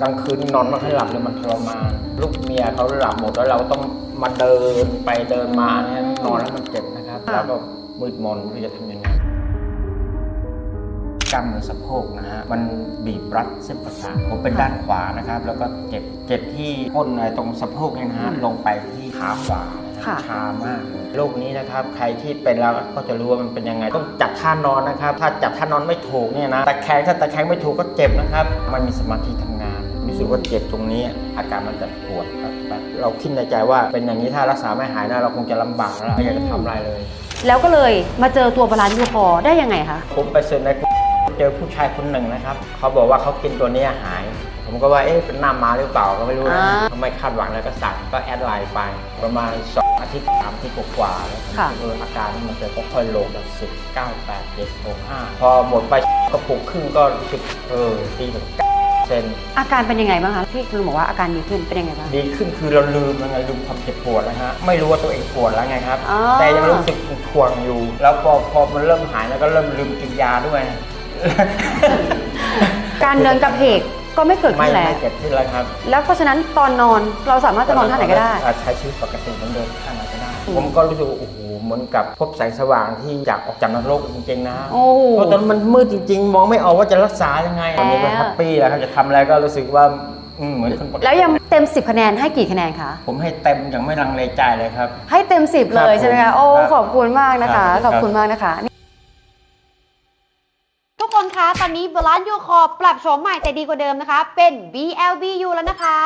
กลางคืนนอนไม่ค่อยหลับเลยมันทรมานลูกเมียเขาหลับหมดแล้วเราต้องมาเดินไปเดินมาเนี่ยนอนแล้วมันเจ็บนะครับค่ะแล้วก็มืดมนไม่รู้จะทำยังไงกล้ามเนื้อสะโพกนะฮะมันบีบรัดเส้นประสาทผมเป็นด้านขวานะครับ แล้วก็เจ็บเจ็บที่ก้นอะไรตรงสะโพกเนี่ยนะฮะลงไปที่ขาขวานะครัค่ะบชามากเลยโรคนี้นะครับใครที่เป็นแล้วก็จะรู้ว่ามันเป็นยังไงต้องจัดท่านอนนะครับ ถ้าจัดท่านอนไม่ถูกเนี่ยนะตะแคงถ้าตะแคงไม่ถูกก็เจ็บนะครับไม่มีสมาธิทำงาน รู้สึกว่าเจ็บตรงนี้อาการมันจะปวดครับแบบเราคิดในใจว่าเป็นอย่างนี้ถ้ารักษาไม่หายนะเราคงจะลำบากแล้วไม่อยากจะทำอะไรเลย แล้วก็เลยมาเจอตัวบาลานซ์ยูคอร์ได้ยังไงคะผมไปเสิร์ชในเจอผู้ชายคนหนึ่งนะครับเขาบอกว่าเขากินตัวเนี้ยหาย ผมก็ว่าเอ๊ะเป็นหน้ามาหรือเปล่าก็ไม่รู้นะอ่าเขาไม่คาดหวังแล้วก็สั่งก็แอดไลน์ไป ประมาณสองอาทิตย์สามอาทิตย์กว่าๆแล้วผมค่ะเอออาการมันจะค่อยๆลงแบบสิบเก้าแปดเจ็ดหกห้าพอหมดไปกระปุกครึ่งก็รู้สึกเออดีถึงเก้า เซนอาการเป็นยังไงบ้างคะที่คุณลุงบอกว่าอาการดีขึ้นเป็นยังไงบ้าง ดีขึ้นคือเราลืมยังไงลืมความเจ็บปวดแล้วฮะไม่รู้ว่าตัวเองปวดแล้วไงครับ อ๋อ แต่ยังรู้สึกทวงอยู่ แล้วพอพอมันเริ่มหายแล้วก็เริ่มลืมกินยาด้วย การเดินกระเพก ก็ไม่เกิดไม่ขึ้นแล้ว ไม่เกิดขึ้นแล้วครับแล้วเพราะฉะนั้นตอนนอนเราสามารถจะนอนท่าไหนก็ได้ อ่าใช้ชีวิตปกติเหมือนเดิมท่าไหนก็ได้ อืม ผมก็รู้สึกว่าโอ้โหเหมือนกับพบแสงสว่างที่อยากออกจากนรกจริงๆนะโอ้โห เพราะตอนนั้นมันมืดจริง ๆ มองไม่ออกว่าจะรักษายังไงตอนนี้ก็แล้วแฮปปี้แล้วครับจะทำอะไรก็รู้สึกว่าอืมเหมือนคนปกติแล้วยังเต็ม 10 คะแนนให้กี่คะแนนคะ ผมให้เต็มอย่างไม่ลังเลใจเลยครับ ให้เต็ม 10 เลยใช่ไหมครัคะบโอ้ ครับขอบคุณมากนะคะครับขอบคุณมากนะคะทุก คนคะ ตอนนี้บรานยูคอปรับโฉมใหม่แต่ดีกว่าเดิมนะคะ เป็น BLBU แล้วนะคะ